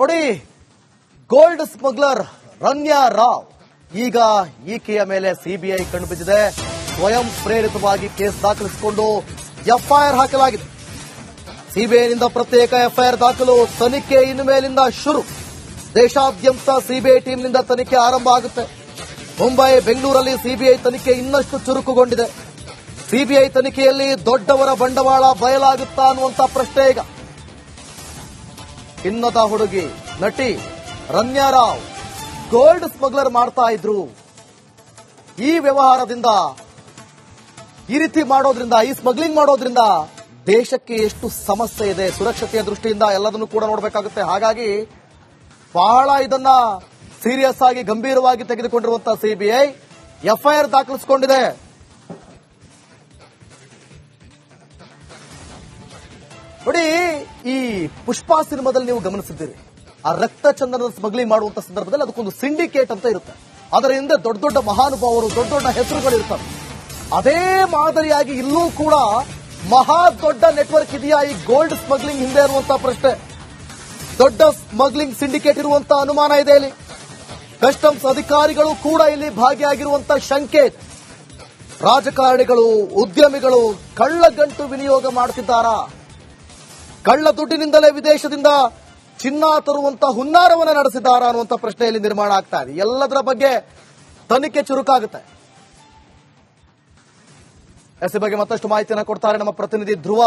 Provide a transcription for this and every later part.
ನೋಡಿ, gold smuggler Ranya Rao. ಈಗ ಈಕೆಯ ಮೇಲೆ ಸಿಬಿಐ ಕಣ್ಣುಬಿದ್ದಿದೆ ಸ್ವಯಂ ಪ್ರೇರಿತವಾಗಿ ಕೇಸ್ ದಾಖಲಿಸಿಕೊಂಡು ಎಫ್ಐಆರ್ ಹಾಕಲಾಗಿದೆ. ಸಿಬಿಐನಿಂದ ಪ್ರತ್ಯೇಕ ಎಫ್ಐಆರ್ ದಾಖಲು ತನಿಖೆ ಇನ್ನು ಮೇಲಿಂದ ಶುರು. ದೇಶಾದ್ಯಂತ ಸಿಬಿಐ ಟೀಮ್ನಿಂದ ತನಿಖೆ ಆರಂಭ ಆಗುತ್ತೆ. ಮುಂಬೈ, ಬೆಂಗಳೂರಲ್ಲಿ ಸಿಬಿಐ ತನಿಖೆ ಇನ್ನಷ್ಟು ಚುರುಕುಗೊಂಡಿದೆ. ಸಿಬಿಐ ತನಿಖೆಯಲ್ಲಿ ದೊಡ್ಡವರ ಬಂಡವಾಳ ಬಯಲಾಗುತ್ತಾ ಅನ್ನುವಂತ ಪ್ರಶ್ನೆ ಈಗ. ಚಿನ್ನದ ಹುಡುಗಿ, ನಟಿ ರಾವ್. ಗೋಲ್ಡ್ ಸ್ಮಗ್ಲರ್ ಮಾಡ್ತಾ ಇದ್ರು. ಈ ವ್ಯವಹಾರದಿಂದ, ಈ ರೀತಿ ಮಾಡೋದ್ರಿಂದ, ಈ ಸ್ಮಗ್ಲಿಂಗ್ ಮಾಡೋದ್ರಿಂದ ದೇಶಕ್ಕೆ ಎಷ್ಟು ಸಮಸ್ಯೆ ಇದೆ. ಸುರಕ್ಷತೆಯ ದೃಷ್ಟಿಯಿಂದ ಎಲ್ಲದನ್ನು ಕೂಡ ನೋಡಬೇಕಾಗುತ್ತೆ. ಹಾಗಾಗಿ ಬಹಳ ಇದನ್ನ ಸೀರಿಯಸ್ ಆಗಿ, ಗಂಭೀರವಾಗಿ ತೆಗೆದುಕೊಂಡಿರುವಂತಹ ಸಿಬಿಐ ಎಫ್ಐಆರ್ ದಾಖಲಿಸಿಕೊಂಡಿದೆ. ನೋಡಿ, ಈ ಪುಷ್ಪಾ ಸಿನಿಮಾದಲ್ಲಿ ನೀವು ಗಮನಿಸಿದ್ದೀರಿ. ಆ ರಕ್ತ ಚಂದನದ ಸ್ಮಗ್ಲಿಂಗ್ ಮಾಡುವಂತ ಸಂದರ್ಭದಲ್ಲಿ ಅದಕ್ಕೊಂದು ಸಿಂಡಿಕೇಟ್ ಅಂತ ಇರುತ್ತೆ. ಅದರ ಹಿಂದೆ ದೊಡ್ಡ ದೊಡ್ಡ ಮಹಾನುಭಾವರು, ದೊಡ್ಡ ದೊಡ್ಡ ಹೆಸರುಗಳಿರ್ತಾರೆ ಅದೇ ಮಾದರಿಯಾಗಿ ಇಲ್ಲೂ ಕೂಡ ಮಹಾ ದೊಡ್ಡ ನೆಟ್ವರ್ಕ್ ಇದೆಯಾ ಈ ಗೋಲ್ಡ್ ಸ್ಮಗ್ಲಿಂಗ್ ಹಿಂದೆ ಇರುವಂತಹ ಪ್ರಶ್ನೆ. ದೊಡ್ಡ ಸ್ಮಗ್ಲಿಂಗ್ ಸಿಂಡಿಕೇಟ್ ಇರುವಂತಹ ಅನುಮಾನ ಇದೆ ಇಲ್ಲಿ. ಕಸ್ಟಮ್ಸ್ ಅಧಿಕಾರಿಗಳು ಕೂಡ ಇಲ್ಲಿ ಭಾಗಿಯಾಗಿರುವಂತಹ ಶಂಕೆ. ರಾಜಕಾರಣಿಗಳು, ಉದ್ಯಮಿಗಳು ಕಳ್ಳಗಂಟು ವಿನಿಯೋಗ ಮಾಡುತ್ತಿದ್ದಾರಾ? ಕಳ್ಳ ದುಡ್ಡಿನಿಂದಲೇ ವಿದೇಶದಿಂದ ಚಿನ್ನ ತರುವಂತ ಹುನ್ನಾರವನ್ನ ನಡೆಸಿದ್ದಾರಾ ಅನ್ನುವಂತ ಪ್ರಶ್ನೆಯಲ್ಲಿ ನಿರ್ಮಾಣ ಆಗ್ತಾ ಇದೆ. ಎಲ್ಲದರ ಬಗ್ಗೆ ತನಿಖೆ ಚುರುಕಾಗುತ್ತೆ. ಎಸ್ ಬಗ್ಗೆ ಮತ್ತಷ್ಟು ಮಾಹಿತಿಯನ್ನು ಕೊಡ್ತಾರೆ ನಮ್ಮ ಪ್ರತಿನಿಧಿ ಧ್ರುವ.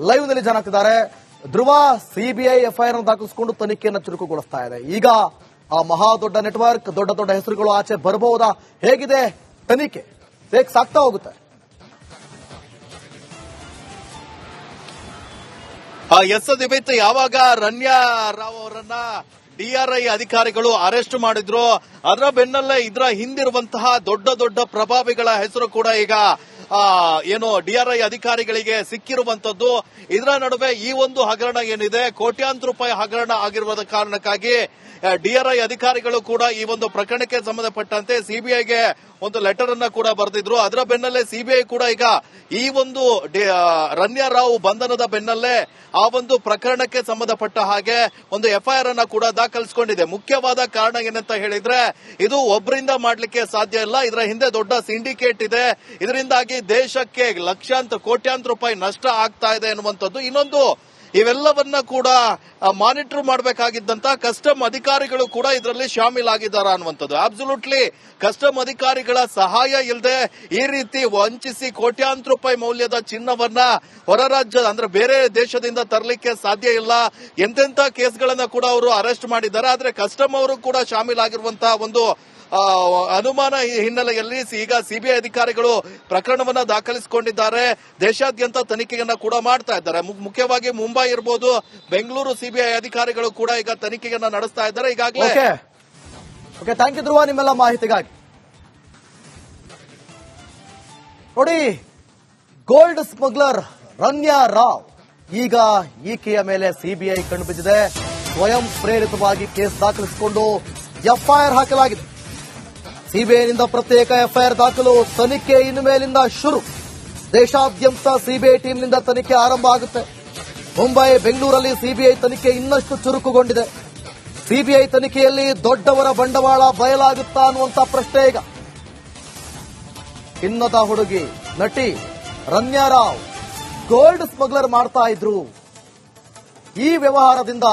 ಲೈವ್ನಲ್ಲಿ ಜನ ಆಗ್ತಿದ್ದಾರೆ. ಧ್ರುವ ಸಿಬಿಐ ಎಫ್ಐಆರ್ ದಾಖಲಿಸಿಕೊಂಡು ತನಿಖೆಯನ್ನು ಚುರುಕುಗೊಳಿಸ್ತಾ ಇದೆ. ಈಗ ಆ ಮಹಾ ದೊಡ್ಡ ನೆಟ್ವರ್ಕ್ ದೊಡ್ಡ ದೊಡ್ಡ ಹೆಸರುಗಳು ಆಚೆ ಬರಬಹುದಾ? ಹೇಗಿದೆ? ತನಿಖೆ. ಹೇಗೆ ಸಾಕ್ತಾ ಹೋಗುತ್ತೆ? ಎಸ್ ದಿಮಿತ್ ಯಾವಾಗ ರನ್ಯಾ ರಾವ್ ಅವರನ್ನ ಡಿಆರ್ಐ ಅಧಿಕಾರಿಗಳು ಅರೆಸ್ಟ್ ಮಾಡಿದ್ರು? ಅದರ ಬೆನ್ನಲ್ಲೇ ಇದರ ಹಿಂದಿರುವಂತಹ ದೊಡ್ಡ ದೊಡ್ಡ ಪ್ರಭಾವಿಗಳ ಹೆಸರು ಕೂಡ ಈಗ ಏನು ಡಿಆರ್ಐ ಅಧಿಕಾರಿಗಳಿಗೆ ಸಿಕ್ಕಿರುವಂತದ್ದು, ಇದರ ನಡುವೆ ಈ ಒಂದು ಹಗರಣ ಏನಿದೆ, ಕೋಟ್ಯಾಂತರ ರೂಪಾಯಿ ಹಗರಣ ಆಗಿರುವ ಕಾರಣಕ್ಕಾಗಿ ಡಿಆರ್ಐ ಅಧಿಕಾರಿಗಳು ಕೂಡ ಈ ಒಂದು ಪ್ರಕರಣಕ್ಕೆ ಸಂಬಂಧಪಟ್ಟಂತೆ ಸಿಬಿಐಗೆ ಒಂದು ಲೆಟರ್ ಅನ್ನ ಕೂಡ ಬರೆದಿದ್ರು. ಅದರ ಬೆನ್ನಲ್ಲೇ ಸಿಬಿಐ ಕೂಡ ಈಗ ಈ ಒಂದು ರನ್ಯಾ ರಾವ್ ಬಂಧನದ ಬೆನ್ನಲ್ಲೇ ಆ ಒಂದು ಪ್ರಕರಣಕ್ಕೆ ಸಂಬಂಧಪಟ್ಟ ಹಾಗೆ ಒಂದು ಎಫ್ಐಆರ್ ಅನ್ನ ಕೂಡ ದಾಖಲಿಸಿಕೊಂಡಿದೆ. ಮುಖ್ಯವಾದ ಕಾರಣ ಏನಂತ ಹೇಳಿದ್ರೆ, ಇದು ಒಬ್ಬರಿಂದ ಮಾಡಲಿಕ್ಕೆ ಸಾಧ್ಯ ಇಲ್ಲ. ಇದರ ಹಿಂದೆ ದೊಡ್ಡ ಸಿಂಡಿಕೇಟ್ ಇದೆ. ಇದರಿಂದಾಗಿ ದೇಶಕ್ಕೆ ಲಕ್ಷಾಂತರ, ಕೋಟ್ಯಾಂತರ ರೂಪಾಯಿ ನಷ್ಟ ಆಗ್ತಾ ಇದೆ ಎನ್ನುವಂಥದ್ದು. ಇನ್ನೊಂದು, ಇವೆಲ್ಲವನ್ನ ಕೂಡ ಮಾನಿಟರ್ ಮಾಡಬೇಕಾಗಿದ್ದಂತ ಕಸ್ಟಮ್ ಅಧಿಕಾರಿಗಳು ಕೂಡ ಇದರಲ್ಲಿ ಶಾಮೀಲಾಗಿದ್ದಾರೆ ಅನ್ನುವಂಥದ್ದು. ಅಬ್ಸಲ್ಯೂಟ್ಲಿ ಕಸ್ಟಮ್ ಅಧಿಕಾರಿಗಳ ಸಹಾಯ ಇಲ್ಲದೆ ಈ ರೀತಿ ವಂಚಿಸಿ ಕೋಟ್ಯಾಂತರ ರೂಪಾಯಿ ಮೌಲ್ಯದ ಚಿನ್ನವನ್ನ ಹೊರ ರಾಜ್ಯ, ಅಂದ್ರೆ ಬೇರೆ ದೇಶದಿಂದ ತರಲಿಕ್ಕೆ ಸಾಧ್ಯ ಇಲ್ಲ. ಎಂತೆಂತ ಕೇಸ್ಗಳನ್ನ ಕೂಡ ಅವರು ಅರೆಸ್ಟ್ ಮಾಡಿದ್ದಾರೆ. ಆದ್ರೆ ಕಸ್ಟಮ್ ಅವರು ಕೂಡ ಶಾಮೀಲಾಗಿರುವಂತಹ ಒಂದು ಅನುಮಾನ ಹಿನ್ನೆಲೆಯಲ್ಲಿ ಈಗ ಸಿಬಿಐ ಅಧಿಕಾರಿಗಳು ಪ್ರಕರಣವನ್ನ ದಾಖಲಿಸಿಕೊಂಡಿದ್ದಾರೆ. ದೇಶಾದ್ಯಂತ ತನಿಖೆಯನ್ನ ಕೂಡ ಮಾಡ್ತಾ ಇದ್ದಾರೆ. ಮುಖ್ಯವಾಗಿ ಮುಂಬೈ ಇರ್ಬೋದು, ಬೆಂಗಳೂರು ಸಿಬಿಐ ಅಧಿಕಾರಿಗಳು ಕೂಡ ಈಗ ತನಿಖೆಯನ್ನ ನಡೆಸ್ತಾ ಇದ್ದಾರೆ. ಈಗಾಗಲೇ ಓಕೆ. ಥ್ಯಾಂಕ್ ಯು ಧ್ರುವ ನಿಮ್ಮೆಲ್ಲ ಮಾಹಿತಿಗಾಗಿ. ನೋಡಿ ಗೋಲ್ಡ್ ಸ್ಮಗ್ಲರ್ ರನ್ಯಾ ರಾವ್ ಈಗ ಈಕೆಯ ಮೇಲೆ ಸಿಬಿಐ ಕಂಡುಬಿದ್ದಿದೆ ಸ್ವಯಂ ಪ್ರೇರಿತವಾಗಿ ಕೇಸ್ ದಾಖಲಿಸಿಕೊಂಡು ಎಫ್ಐಆರ್ ಹಾಕಲಾಗಿದೆ. ಸಿಬಿಐನಿಂದ ಪ್ರತ್ಯೇಕ ಎಫ್ಐಆರ್ ದಾಖಲು, ತನಿಖೆ ಇನ್ನು ಮೇಲಿಂದ ಶುರು. ದೇಶಾದ್ಯಂತ ಸಿಬಿಐ ಟೀಮ್ನಿಂದ ತನಿಖೆ ಆರಂಭ ಆಗುತ್ತೆ. ಮುಂಬೈ, ಬೆಂಗಳೂರಲ್ಲಿ ಸಿಬಿಐ ತನಿಖೆ ಇನ್ನಷ್ಟು ಚುರುಕುಗೊಂಡಿದೆ. ಸಿಬಿಐ ತನಿಖೆಯಲ್ಲಿ ದೊಡ್ಡವರ ಬಂಡವಾಳ ಬಯಲಾಗುತ್ತಾ ಅನ್ನುವಂತ ಪ್ರಶ್ನೆ ಈಗ. ಚಿನ್ನದ ಹುಡುಗಿ, ನಟಿ ರನ್ಯಾ ರಾವ್ ಗೋಲ್ಡ್ ಸ್ಮಗ್ಲರ್ ಮಾಡ್ತಾ ಇದ್ರು. ಈ ವ್ಯವಹಾರದಿಂದ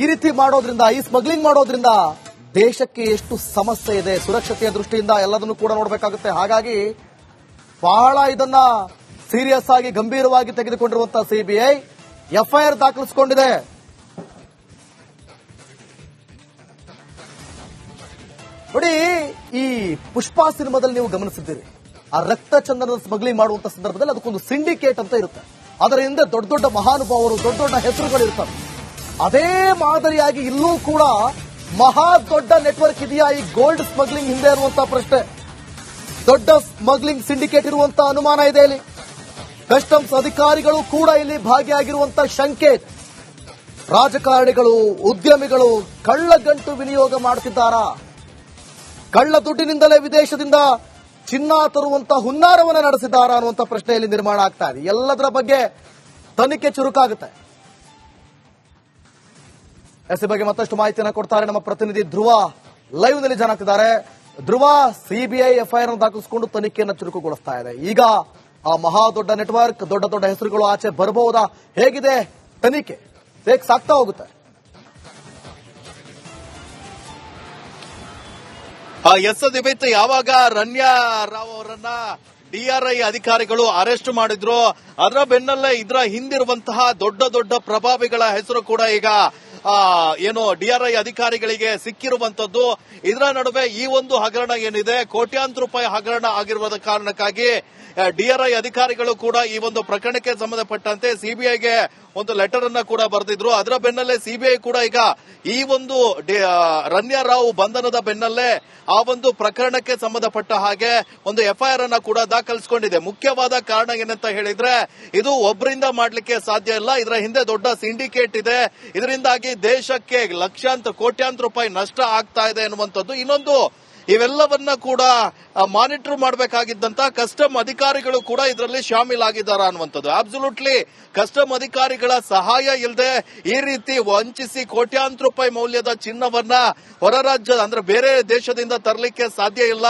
ಈ ರೀತಿ ಮಾಡೋದ್ರಿಂದ, ಈ ಸ್ಮಗ್ಲಿಂಗ್ ಮಾಡೋದ್ರಿಂದ ದೇಶಕ್ಕೆ ಎಷ್ಟು ಸಮಸ್ಯೆ ಇದೆ, ಸುರಕ್ಷತೆಯ ದೃಷ್ಟಿಯಿಂದ ಎಲ್ಲದನ್ನು ಕೂಡ ನೋಡಬೇಕಾಗುತ್ತೆ. ಹಾಗಾಗಿ ಬಹಳ ಇದನ್ನ ಸೀರಿಯಸ್ ಆಗಿ, ಗಂಭೀರವಾಗಿ ತೆಗೆದುಕೊಂಡಿರುವಂತಹ ಸಿಬಿಐ ಎಫ್ಐಆರ್ ದಾಖಲಿಸಿಕೊಂಡಿದೆ. ನೋಡಿ, ಈ ಪುಷ್ಪಾ ಸಿನಿಮಾದಲ್ಲಿ ನೀವು ಗಮನಿಸಿದ್ದೀರಿ. ಆ ರಕ್ತ ಚಂದನದ ಸ್ಮಗ್ಲಿಂಗ್ ಮಾಡುವಂತ ಸಂದರ್ಭದಲ್ಲಿ ಅದಕ್ಕೊಂದು ಸಿಂಡಿಕೇಟ್ ಅಂತ ಇರುತ್ತೆ. ಅದರ ಹಿಂದೆ ದೊಡ್ಡ ದೊಡ್ಡ ಮಹಾನುಭಾವರು, ದೊಡ್ಡ ದೊಡ್ಡ ಹೆಸರುಗಳು ಇರ್ತವೆ ಅದೇ ಮಾದರಿಯಾಗಿ ಇಲ್ಲೂ ಕೂಡ ಮಹಾ ದೊಡ್ಡ ನೆಟ್ವರ್ಕ್ ಇದೆಯಾ ಈ ಗೋಲ್ಡ್ ಸ್ಮಗ್ಲಿಂಗ್ ಹಿಂದೆ ಇರುವಂತಹ ಪ್ರಶ್ನೆ? ದೊಡ್ಡ ಸ್ಮಗ್ಲಿಂಗ್ ಸಿಂಡಿಕೇಟ್ ಇರುವಂತಹ ಅನುಮಾನ ಇದೆ ಇಲ್ಲಿ. ಕಸ್ಟಮ್ಸ್ ಅಧಿಕಾರಿಗಳು ಕೂಡ ಇಲ್ಲಿ ಭಾಗಿಯಾಗಿರುವಂತಹ ಶಂಕೆ. ರಾಜಕಾರಣಿಗಳು, ಉದ್ಯಮಿಗಳು ಕಳ್ಳ ಗಂಟು ವಿನಿಯೋಗ ಮಾಡುತ್ತಿದ್ದಾರಾ? ಕಳ್ಳ ದುಡ್ಡಿನಿಂದಲೇ ವಿದೇಶದಿಂದ ಚಿನ್ನ ತರುವಂತ ಹುನ್ನಾರವನ್ನ ನಡೆಸಿದ್ದಾರಾ ಅನ್ನುವಂತ ಪ್ರಶ್ನೆಯಲ್ಲಿ ನಿರ್ಮಾಣ ಆಗ್ತಾ ಇದೆ. ಎಲ್ಲದರ ಬಗ್ಗೆ ತನಿಖೆ ಚುರುಕಾಗುತ್ತೆ. ಎಸ್ ಬಗ್ಗೆ ಮತ್ತಷ್ಟು ಮಾಹಿತಿಯನ್ನು ಕೊಡ್ತಾರೆ ನಮ್ಮ ಪ್ರತಿನಿಧಿ ಧ್ರುವ. ಲೈವ್ನಲ್ಲಿ ಜನ ಹಾಕ್ತಿದ್ದಾರೆ ಧ್ರುವ, ಸಿಬಿಐ, ಎಫ್ಐಆರ್ ಅನ್ನು ದಾಖಲಿಸಿಕೊಂಡು ತನಿಖೆಯನ್ನು ಚುರುಕುಗೊಳಿಸ್ತಾ ಇದೆ. ಈಗ ಆ ಮಹಾ ದೊಡ್ಡ ನೆಟ್ವರ್ಕ್, ದೊಡ್ಡ ದೊಡ್ಡ ಹೆಸರುಗಳು ಆಚೆ ಬರಬಹುದಾ? ಹೇಗಿದೆ ತನಿಖೆ? ಹೇಗೆ ಸಾಕ್ತಾ ಹೋಗುತ್ತೆ? ಎಸ್ ದಿಬಿತ್ ಯಾವಾಗ ರನ್ಯಾ ರಾವ್ ಅವರನ್ನ ಡಿಆರ್ಐ ಅಧಿಕಾರಿಗಳು ಅರೆಸ್ಟ್ ಮಾಡಿದ್ರು? ಅದರ ಬೆನ್ನಲ್ಲೇ ಇದರ ಹಿಂದಿರುವಂತಹ ದೊಡ್ಡ ದೊಡ್ಡ ಪ್ರಭಾವಿಗಳ ಹೆಸರು ಕೂಡ ಈಗ ಏನು ಡಿಆರ್ಐ ಅಧಿಕಾರಿಗಳಿಗೆ ಸಿಕ್ಕಿರುವಂತದ್ದು, ಇದರ ನಡುವೆ ಈ ಒಂದು ಹಗರಣ ಏನಿದೆ, ಕೋಟ್ಯಾಂತರ ರೂಪಾಯಿ ಹಗರಣ ಆಗಿರುವ ಕಾರಣಕ್ಕಾಗಿ ಡಿಆರ್ಐ ಅಧಿಕಾರಿಗಳು ಕೂಡ ಈ ಒಂದು ಪ್ರಕರಣಕ್ಕೆ ಸಂಬಂಧಪಟ್ಟಂತೆ ಸಿಬಿಐಗೆ ಒಂದು ಲೆಟರ್ ಅನ್ನ ಕೂಡ ಬರೆದಿದ್ರು. ಅದರ ಬೆನ್ನಲ್ಲೇ ಸಿಬಿಐ ಕೂಡ ಈಗ ಈ ಒಂದು ರನ್ಯಾ ರಾವ್ ಬಂಧನದ ಬೆನ್ನಲ್ಲೇ ಆ ಒಂದು ಪ್ರಕರಣಕ್ಕೆ ಸಂಬಂಧಪಟ್ಟ ಹಾಗೆ ಒಂದು ಎಫ್ಐಆರ್ ಅನ್ನ ಕೂಡ ದಾಖಲಿಸಿಕೊಂಡಿದೆ. ಮುಖ್ಯವಾದ ಕಾರಣ ಏನಂತ ಹೇಳಿದ್ರೆ, ಇದು ಒಬ್ಬರಿಂದ ಮಾಡಲಿಕ್ಕೆ ಸಾಧ್ಯ ಇಲ್ಲ. ಇದರ ಹಿಂದೆ ದೊಡ್ಡ ಸಿಂಡಿಕೇಟ್ ಇದೆ. ಇದರಿಂದಾಗಿ ದೇಶಕ್ಕೆ ಲಕ್ಷಾಂತರ, ಕೋಟ್ಯಾಂತರ ರೂಪಾಯಿ ನಷ್ಟ ಆಗ್ತಾ ಇದೆ ಎನ್ನುವಂಥದ್ದು. ಇನ್ನೊಂದು, ಇವೆಲ್ಲವನ್ನ ಕೂಡ ಮಾನಿಟರ್ ಮಾಡಬೇಕಾಗಿದ್ದಂತ ಕಸ್ಟಮ್ ಅಧಿಕಾರಿಗಳು ಕೂಡ ಇದರಲ್ಲಿ ಶಾಮೀಲಾಗಿದ್ದಾರೆ ಅನ್ನುವಂಥದ್ದು. ಅಬ್ಸಲ್ಯೂಟ್ಲಿ ಕಸ್ಟಮ್ ಅಧಿಕಾರಿಗಳ ಸಹಾಯ ಇಲ್ಲದೆ ಈ ರೀತಿ ವಂಚಿಸಿ ಕೋಟ್ಯಾಂತರ ರೂಪಾಯಿ ಮೌಲ್ಯದ ಚಿನ್ನವನ್ನ ಹೊರ ರಾಜ್ಯ, ಅಂದ್ರೆ ಬೇರೆ ದೇಶದಿಂದ ತರಲಿಕ್ಕೆ ಸಾಧ್ಯ ಇಲ್ಲ.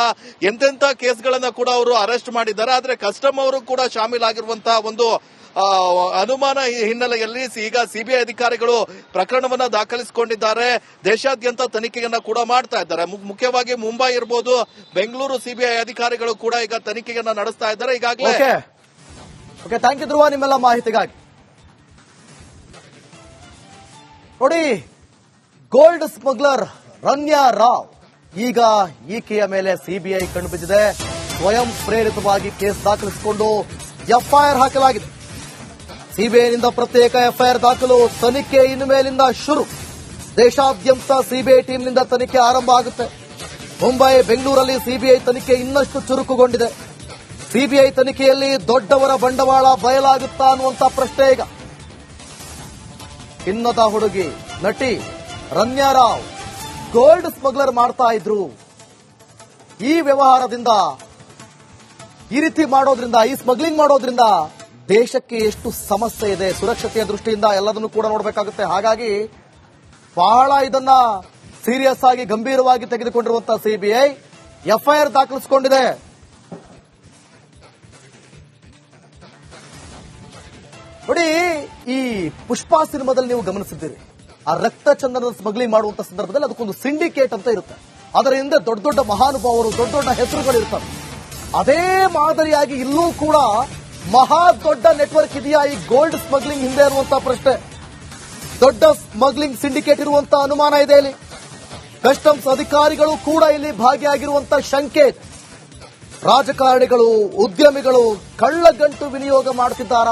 ಎಂತೆಂಥ ಕೇಸ್ಗಳನ್ನ ಕೂಡ ಅವರು ಅರೆಸ್ಟ್ ಮಾಡಿದ್ದಾರೆ. ಆದ್ರೆ ಕಸ್ಟಮ್ ಅವರು ಕೂಡ ಶಾಮೀಲಾಗಿರುವಂತಹ ಒಂದು ಅನುಮಾನ ಹಿನ್ನೆಲೆಯಲ್ಲಿ ಈಗ ಸಿಬಿಐ ಅಧಿಕಾರಿಗಳು ಪ್ರಕರಣವನ್ನ ದಾಖಲಿಸಿಕೊಂಡಿದ್ದಾರೆ. ದೇಶಾದ್ಯಂತ ತನಿಖೆಯನ್ನ ಕೂಡ ಮಾಡ್ತಾ ಇದ್ದಾರೆ. ಮುಖ್ಯವಾಗಿ ಮುಂಬೈ ಇರಬಹುದು ಬೆಂಗಳೂರು ಸಿಬಿಐ ಅಧಿಕಾರಿಗಳು ಕೂಡ ಈಗ ತನಿಖೆಯನ್ನ ನಡೆಸ್ತಾ ಇದ್ದಾರೆ. ಈಗಾಗಲೇ ಓಕೆ. ಥ್ಯಾಂಕ್ ಯು ಧ್ರುವ ನಿಮ್ಮೆಲ್ಲ ಮಾಹಿತಿಗಾಗಿ. ನೋಡಿ, ಗೋಲ್ಡ್ ಸ್ಮಗ್ಲರ್ ರನ್ಯಾ ರಾವ್, ಈಗ ಈಕೆಯ ಮೇಲೆ ಸಿಬಿಐ ಕಂಡುಬಿದ್ದಿದೆ ಸ್ವಯಂ ಪ್ರೇರಿತವಾಗಿ ಕೇಸ್ ದಾಖಲಿಸಿಕೊಂಡು ಎಫ್ಐಆರ್ ಹಾಕಲಾಗಿದೆ. ಸಿಬಿಐನಿಂದ ಪ್ರತ್ಯೇಕ ಎಫ್ಐಆರ್ ದಾಖಲು ತನಿಖೆ ಇನ್ನು ಮೇಲಿಂದ ಶುರು. ದೇಶಾದ್ಯಂತ ಸಿಬಿಐ ಟೀಮ್ನಿಂದ ತನಿಖೆ ಆರಂಭ ಆಗುತ್ತೆ. ಮುಂಬೈ, ಬೆಂಗಳೂರಲ್ಲಿ ಸಿಬಿಐ ತನಿಖೆ ಇನ್ನಷ್ಟು ಚುರುಕುಗೊಂಡಿದೆ. ಸಿಬಿಐ ತನಿಖೆಯಲ್ಲಿ ದೊಡ್ಡವರ ಬಂಡವಾಳ ಬಯಲಾಗುತ್ತಾ ಅನ್ನುವಂತ ಪ್ರಶ್ನೆ ಈಗ. ಚಿನ್ನದ ಹುಡುಗಿ, ನಟಿ ರನ್ಯಾ ರಾವ್ ಗೋಲ್ಡ್ ಸ್ಮಗ್ಲರ್ ಮಾಡ್ತಾ ಇದ್ರು. ಈ ವ್ಯವಹಾರದಿಂದ ಈ ರೀತಿ ಮಾಡೋದ್ರಿಂದ, ಈ ಸ್ಮಗ್ಲಿಂಗ್ ಮಾಡೋದ್ರಿಂದ ದೇಶಕ್ಕೆ ಎಷ್ಟು ಸಮಸ್ಯೆ ಇದೆ, ಸುರಕ್ಷತೆಯ ದೃಷ್ಟಿಯಿಂದ ಎಲ್ಲದನ್ನು ಕೂಡ ನೋಡಬೇಕಾಗುತ್ತೆ. ಹಾಗಾಗಿ ಬಹಳ ಇದನ್ನ ಸೀರಿಯಸ್ ಆಗಿ, ಗಂಭೀರವಾಗಿ ತೆಗೆದುಕೊಂಡಿರುವಂತಹ ಸಿಬಿಐ ಎಫ್ಐಆರ್ ದಾಖಲಿಸಿಕೊಂಡಿದೆ. ನೋಡಿ, ಈ ಪುಷ್ಪಾ ಸಿನಿಮಾದಲ್ಲಿ ನೀವು ಗಮನಿಸಿದ್ದೀರಿ. ಆ ರಕ್ತ ಚಂದನದ ಸ್ಮಗ್ಲಿಂಗ್ ಮಾಡುವಂತ ಸಂದರ್ಭದಲ್ಲಿ ಅದಕ್ಕೊಂದು ಸಿಂಡಿಕೇಟ್ ಅಂತ ಇರುತ್ತೆ. ಅದರ ಹಿಂದೆ ದೊಡ್ಡ ದೊಡ್ಡ ಮಹಾನುಭಾವರು, ದೊಡ್ಡ ದೊಡ್ಡ ಹೆಸರುಗಳು ಇರ್ತವೆ ಅದೇ ಮಾದರಿಯಾಗಿ ಇಲ್ಲೂ ಕೂಡ ಮಹಾ ದೊಡ್ಡ ನೆಟ್ವರ್ಕ್ ಇದೆಯಾ? ಈ ಗೋಲ್ಡ್ ಸ್ಮಗ್ಲಿಂಗ್ ಹಿಂದೆ ಇರುವಂತಹ ಪ್ರಶ್ನೆ. ದೊಡ್ಡ ಸ್ಮಗ್ಲಿಂಗ್ ಸಿಂಡಿಕೇಟ್ ಇರುವಂತಹ ಅನುಮಾನ ಇದೆ ಇಲ್ಲಿ. ಕಸ್ಟಮ್ಸ್ ಅಧಿಕಾರಿಗಳು ಕೂಡ ಇಲ್ಲಿ ಭಾಗಿಯಾಗಿರುವಂತಹ ಶಂಕೆ. ರಾಜಕಾರಣಿಗಳು, ಉದ್ಯಮಿಗಳು ಕಳ್ಳಗಂಟು ವಿನಿಯೋಗ ಮಾಡ್ತಿದ್ದಾರಾ